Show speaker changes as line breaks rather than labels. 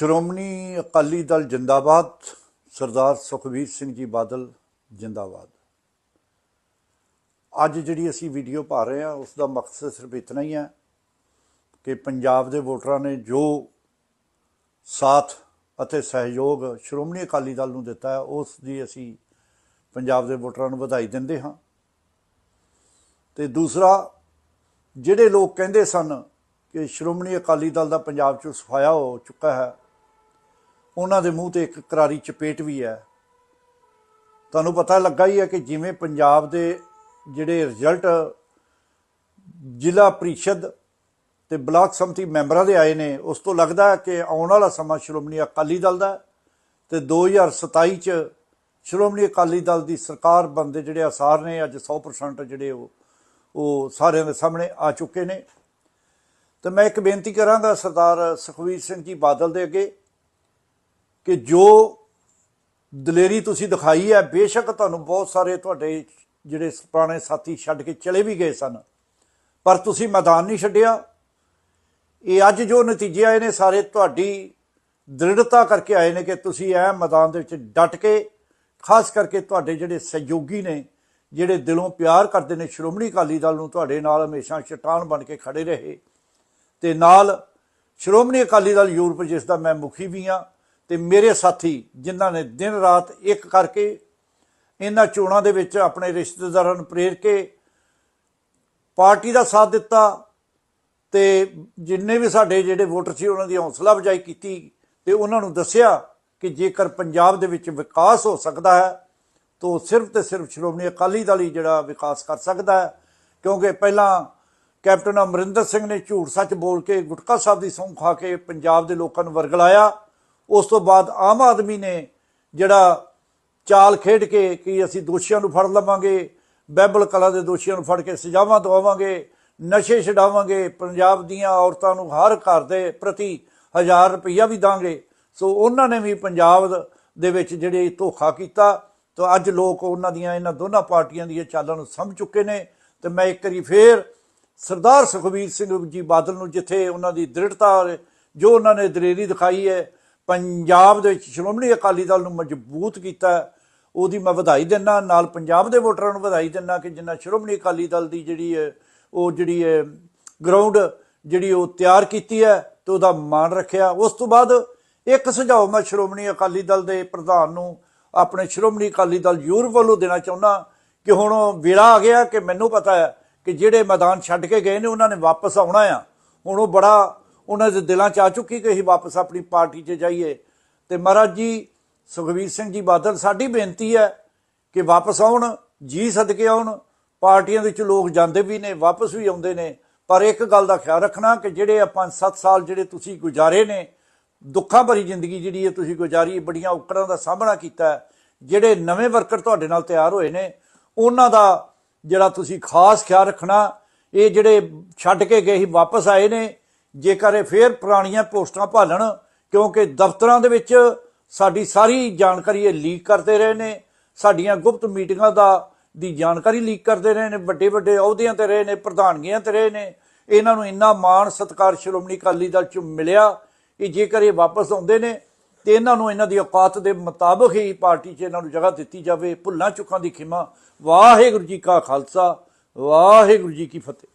ਸ਼੍ਰੋਮਣੀ ਅਕਾਲੀ ਦਲ ਜਿੰਦਾਬਾਦ, ਸਰਦਾਰ ਸੁਖਬੀਰ ਸਿੰਘ ਜੀ ਬਾਦਲ ਜਿੰਦਾਬਾਦ। ਅੱਜ ਜਿਹੜੀ ਅਸੀਂ ਵੀਡੀਓ ਪਾ ਰਹੇ ਹਾਂ ਉਸ ਦਾ ਮਕਸਦ ਸਿਰਫ ਇਤਨਾ ਹੀ ਹੈ ਕਿ ਪੰਜਾਬ ਦੇ ਵੋਟਰਾਂ ਨੇ ਜੋ ਸਾਥ ਅਤੇ ਸਹਿਯੋਗ ਸ਼੍ਰੋਮਣੀ ਅਕਾਲੀ ਦਲ ਨੂੰ ਦਿੱਤਾ ਹੈ, ਉਸ ਦੀ ਅਸੀਂ ਪੰਜਾਬ ਦੇ ਵੋਟਰਾਂ ਨੂੰ ਵਧਾਈ ਦਿੰਦੇ ਹਾਂ। ਤੇ ਦੂਸਰਾ, ਜਿਹੜੇ ਲੋਕ ਕਹਿੰਦੇ ਸਨ ਕਿ ਸ਼੍ਰੋਮਣੀ ਅਕਾਲੀ ਦਲ ਦਾ ਪੰਜਾਬ 'ਚੋਂ ਸਫਾਇਆ ਹੋ ਚੁੱਕਾ ਹੈ ਉਹਨਾਂ ਦੇ ਮੂੰਹ ਤੇ ਇੱਕ ਕਰਾਰੀ ਚਪੇਟ ਵੀ ਹੈ। ਤੁਹਾਨੂੰ ਪਤਾ ਲੱਗਾ ਹੀ ਹੈ ਕਿ ਜਿਵੇਂ ਪੰਜਾਬ ਦੇ ਜਿਹੜੇ ਰਿਜ਼ਲਟ ਜ਼ਿਲ੍ਹਾ ਪ੍ਰੀਸ਼ਦ ਤੇ ਬਲਾਕ ਸੰਮਤੀ ਮੈਂਬਰਾਂ ਦੇ ਆਏ ਨੇ, ਉਸ ਤੋਂ ਲੱਗਦਾ ਕਿ ਆਉਣ ਵਾਲਾ ਸਮਾਂ ਸ਼੍ਰੋਮਣੀ ਅਕਾਲੀ ਦਲ ਦਾ ਹੈ ਤੇ 2027 ਚ ਸ਼੍ਰੋਮਣੀ ਅਕਾਲੀ ਦਲ ਦੀ ਸਰਕਾਰ ਬਣਦੇ ਜਿਹੜੇ ਆਸਾਰ ਨੇ, ਅੱਜ 100% ਜਿਹੜੇ ਉਹ ਉਹ ਸਾਰਿਆਂ ਦੇ ਸਾਹਮਣੇ ਆ ਚੁੱਕੇ ਨੇ। ਤੇ ਮੈਂ ਇੱਕ ਬੇਨਤੀ ਕਰਾਂਗਾ ਸਰਦਾਰ ਸੁਖਵੀਰ ਸਿੰਘ ਜੀ ਬਾਦਲ ਦੇ ਅੱਗੇ ਕਿ ਜੋ ਦਲੇਰੀ ਤੁਸੀਂ ਦਿਖਾਈ ਹੈ, ਬੇਸ਼ੱਕ ਤੁਹਾਨੂੰ ਬਹੁਤ ਸਾਰੇ ਤੁਹਾਡੇ ਜਿਹੜੇ ਪੁਰਾਣੇ ਸਾਥੀ ਛੱਡ ਕੇ ਚਲੇ ਵੀ ਗਏ ਸਨ, ਪਰ ਤੁਸੀਂ ਮੈਦਾਨ ਨਹੀਂ ਛੱਡਿਆ। ਇਹ ਅੱਜ ਜੋ ਨਤੀਜੇ ਆਏ ਨੇ, ਸਾਰੇ ਤੁਹਾਡੀ ਦ੍ਰਿੜਤਾ ਕਰਕੇ ਆਏ ਨੇ ਕਿ ਤੁਸੀਂ ਐ ਮੈਦਾਨ ਦੇ ਵਿੱਚ ਡਟ ਕੇ, ਖਾਸ ਕਰਕੇ ਤੁਹਾਡੇ ਜਿਹੜੇ ਸਹਿਯੋਗੀ ਨੇ, ਜਿਹੜੇ ਦਿਲੋਂ ਪਿਆਰ ਕਰਦੇ ਨੇ, ਸ਼੍ਰੋਮਣੀ ਅਕਾਲੀ ਦਲ ਨੂੰ ਤੁਹਾਡੇ ਨਾਲ ਹਮੇਸ਼ਾ ਚਟਾਨ ਬਣ ਕੇ ਖੜੇ ਰਹੇ। ਤੇ ਨਾਲ ਸ਼੍ਰੋਮਣੀ ਅਕਾਲੀ ਦਲ ਯੂਰਪ, ਜਿਸ ਦਾ ਮੈਂ ਮੁਖੀ ਵੀ ਹਾਂ ਤੇ ਮੇਰੇ ਸਾਥੀ ਜਿਨ੍ਹਾਂ ਨੇ ਦਿਨ ਰਾਤ ਇੱਕ ਕਰਕੇ ਇਹਨਾਂ ਚੋਣਾਂ ਦੇ ਵਿੱਚ ਆਪਣੇ ਰਿਸ਼ਤੇਦਾਰਾਂ ਨੂੰ ਪ੍ਰੇਰ ਕੇ ਪਾਰਟੀ ਦਾ ਸਾਥ ਦਿੱਤਾ ਤੇ ਜਿੰਨੇ ਵੀ ਸਾਡੇ ਜਿਹੜੇ ਵੋਟਰ ਸੀ ਉਹਨਾਂ ਦੀ ਹੌਸਲਾ ਅਫਜ਼ਾਈ ਕੀਤੀ ਤੇ ਉਹਨਾਂ ਨੂੰ ਦੱਸਿਆ ਕਿ ਜੇਕਰ ਪੰਜਾਬ ਦੇ ਵਿੱਚ ਵਿਕਾਸ ਹੋ ਸਕਦਾ ਹੈ, ਤਾਂ ਸਿਰਫ ਤੇ ਸਿਰਫ ਸ਼੍ਰੋਮਣੀ ਅਕਾਲੀ ਦਲ ਹੀ ਜਿਹੜਾ ਵਿਕਾਸ ਕਰ ਸਕਦਾ ਹੈ। ਕਿਉਂਕਿ ਪਹਿਲਾਂ ਕੈਪਟਨ ਅਮਰਿੰਦਰ ਸਿੰਘ ਨੇ ਝੂਠ ਸੱਚ ਬੋਲ ਕੇ ਗੁਟਕਾ ਸਾਹਿਬ ਦੀ ਸਹੁੰ ਖਾ ਕੇ ਪੰਜਾਬ ਦੇ ਲੋਕਾਂ ਨੂੰ ਵਰਗਲਾਇਆ। ਉਸ ਤੋਂ ਬਾਅਦ ਆਮ ਆਦਮੀ ਨੇ ਜਿਹੜਾ ਚਾਲ ਖੇਡ ਕੇ ਕਿ ਅਸੀਂ ਦੋਸ਼ੀਆਂ ਨੂੰ ਫੜ ਲਵਾਂਗੇ ਬਾਈਬਲ ਕਲਾ ਦੇ ਦੋਸ਼ੀਆਂ ਨੂੰ ਫੜ ਕੇ ਸਜ਼ਾਵਾਂ ਦਵਾਵਾਂਗੇ, ਨਸ਼ੇ ਛਡਾਵਾਂਗੇ, ਪੰਜਾਬ ਦੀਆਂ ਔਰਤਾਂ ਨੂੰ ਹਰ ਘਰ ਦੇ ਪ੍ਰਤੀ 1000 ਰੁਪਈਆ ਵੀ ਦਾਂਗੇ। ਸੋ ਉਹਨਾਂ ਨੇ ਵੀ ਪੰਜਾਬ ਦੇ ਵਿੱਚ ਜਿਹੜੇ ਧੋਖਾ ਕੀਤਾ ਤਾਂ ਅੱਜ ਲੋਕ ਉਹਨਾਂ ਦੀਆਂ ਇਹਨਾਂ ਦੋਨਾਂ ਪਾਰਟੀਆਂ ਦੀਆਂ ਚਾਲਾਂ ਨੂੰ ਸਮਝ ਚੁੱਕੇ ਨੇ। ਤੇ ਮੈਂ ਇੱਕ ਵਾਰੀ ਫੇਰ ਸਰਦਾਰ ਸੁਖਬੀਰ ਸਿੰਘ ਜੀ ਬਾਦਲ ਨੂੰ ਜਿੱਥੇ ਉਹਨਾਂ ਦੀ ਦ੍ਰਿੜਤਾ ਜੋ ਉਹਨਾਂ ਨੇ ਦਲੇਰੀ ਦਿਖਾਈ ਹੈ ਪੰਜਾਬ ਦੇ ਵਿੱਚ ਸ਼੍ਰੋਮਣੀ ਅਕਾਲੀ ਦਲ ਨੂੰ ਮਜ਼ਬੂਤ ਕੀਤਾ, ਉਹਦੀ ਮੈਂ ਵਧਾਈ ਦਿੰਦਾ, ਨਾਲ ਪੰਜਾਬ ਦੇ ਵੋਟਰਾਂ ਨੂੰ ਵਧਾਈ ਦਿੰਦਾ ਕਿ ਜਿੰਨਾ ਸ਼੍ਰੋਮਣੀ ਅਕਾਲੀ ਦਲ ਦੀ ਜਿਹੜੀ ਹੈ ਉਹ ਜਿਹੜੀ ਹੈ ਗਰਾਊਂਡ ਜਿਹੜੀ ਉਹ ਤਿਆਰ ਕੀਤੀ ਹੈ ਤੇ ਉਹਦਾ ਮਾਣ ਰੱਖਿਆ। ਉਸ ਤੋਂ ਬਾਅਦ ਇੱਕ ਸੁਝਾਅ ਮੈਂ ਸ਼੍ਰੋਮਣੀ ਅਕਾਲੀ ਦਲ ਦੇ ਪ੍ਰਧਾਨ ਨੂੰ ਆਪਣੇ ਸ਼੍ਰੋਮਣੀ ਅਕਾਲੀ ਦਲ ਯੂਰਪ ਵੱਲੋਂ ਦੇਣਾ ਚਾਹੁੰਦਾ ਕਿ ਹੁਣ ਵੇਲਾ ਆ ਗਿਆ ਕਿ ਮੈਨੂੰ ਪਤਾ ਹੈ ਕਿ ਜਿਹੜੇ ਮੈਦਾਨ ਛੱਡ ਕੇ ਗਏ ਨੇ, ਉਹਨਾਂ ਨੇ ਵਾਪਸ ਆਉਣਾ ਆ। ਹੁਣ ਉਹ ਬੜਾ ਉਹਨਾਂ ਦੇ ਦਿਲਾਂ 'ਚ ਆ ਚੁੱਕੀ ਕਿ ਅਸੀਂ ਵਾਪਸ ਆਪਣੀ ਪਾਰਟੀ 'ਚ ਜਾਈਏ। ਤੇ ਮਹਾਰਾਜ ਜੀ ਸੁਖਵੀਰ ਸਿੰਘ ਜੀ ਬਾਦਲ, ਸਾਡੀ ਬੇਨਤੀ ਹੈ ਕਿ ਵਾਪਸ ਆਉਣ, ਜੀ ਸਦਕੇ ਆਉਣ। ਪਾਰਟੀਆਂ ਦੇ ਵਿੱਚ ਲੋਕ ਜਾਂਦੇ ਵੀ ਨੇ, ਵਾਪਸ ਵੀ ਆਉਂਦੇ ਨੇ। ਪਰ ਇੱਕ ਗੱਲ ਦਾ ਖਿਆਲ ਰੱਖਣਾ ਕਿ ਜਿਹੜੇ ਆ 5-7 ਸਾਲ ਜਿਹੜੇ ਤੁਸੀਂ ਗੁਜ਼ਾਰੇ ਨੇ, ਦੁੱਖਾਂ ਭਰੀ ਜ਼ਿੰਦਗੀ ਜਿਹੜੀ ਹੈ ਤੁਸੀਂ ਗੁਜ਼ਾਰੀ, ਬੜੀਆਂ ਔਕੜਾਂ ਦਾ ਸਾਹਮਣਾ ਕੀਤਾ ਜਿਹੜੇ ਨਵੇਂ ਵਰਕਰ ਤੁਹਾਡੇ ਨਾਲ ਤਿਆਰ ਹੋਏ ਨੇ, ਉਹਨਾਂ ਦਾ ਜਿਹੜਾ ਤੁਸੀਂ ਖਾਸ ਖਿਆਲ ਰੱਖਣਾ, ਇਹ ਜਿਹੜੇ ਛੱਡ ਕੇ ਗਏ ਸੀ, ਵਾਪਸ ਆਏ ਨੇ ਜੇਕਰ ਇਹ ਫੇਰ ਪੁਰਾਣੀਆਂ ਪੋਸਟਾਂ ਭਾਲਣ, ਕਿਉਂਕਿ ਦਫ਼ਤਰਾਂ ਦੇ ਵਿੱਚ ਸਾਡੀ ਸਾਰੀ ਜਾਣਕਾਰੀ ਇਹ ਲੀਕ ਕਰਦੇ ਰਹੇ ਨੇ, ਸਾਡੀਆਂ ਗੁਪਤ ਮੀਟਿੰਗਾਂ ਦਾ, ਦੀ ਜਾਣਕਾਰੀ ਲੀਕ ਕਰਦੇ ਰਹੇ ਨੇ ਵੱਡੇ ਵੱਡੇ ਅਹੁਦਿਆਂ ਤੇ ਰਹੇ ਨੇ, ਪ੍ਰਧਾਨਗੀਆਂ ਤੇ ਰਹੇ ਨੇ, ਇਹਨਾਂ ਨੂੰ ਇੰਨਾ ਮਾਣ, ਸਤਿਕਾਰ, ਸ਼੍ਰੋਮਣੀ ਅਕਾਲੀ ਦਲ ਚ ਮਿਲਿਆ ਕਿ ਜੇਕਰ ਇਹ ਵਾਪਸ ਆਉਂਦੇ ਨੇ, ਤੇ ਇਹਨਾਂ ਨੂੰ ਇਹਨਾਂ ਦੀ ਔਕਾਤ ਦੇ ਮੁਤਾਬਕ ਹੀ ਪਾਰਟੀ 'ਚ ਇਹਨਾਂ ਨੂੰ ਜਗ੍ਹਾ ਦਿੱਤੀ ਜਾਵੇ, ਭੁੱਲਾਂ ਚੁੱਕਾਂ ਦੀ ਖਿਮਾ। ਵਾਹਿਗੁਰੂ ਜੀ ਕਾ ਖਾਲਸਾ, ਵਾਹਿਗੁਰੂ ਜੀ ਕੀ ਫਤਿਹ।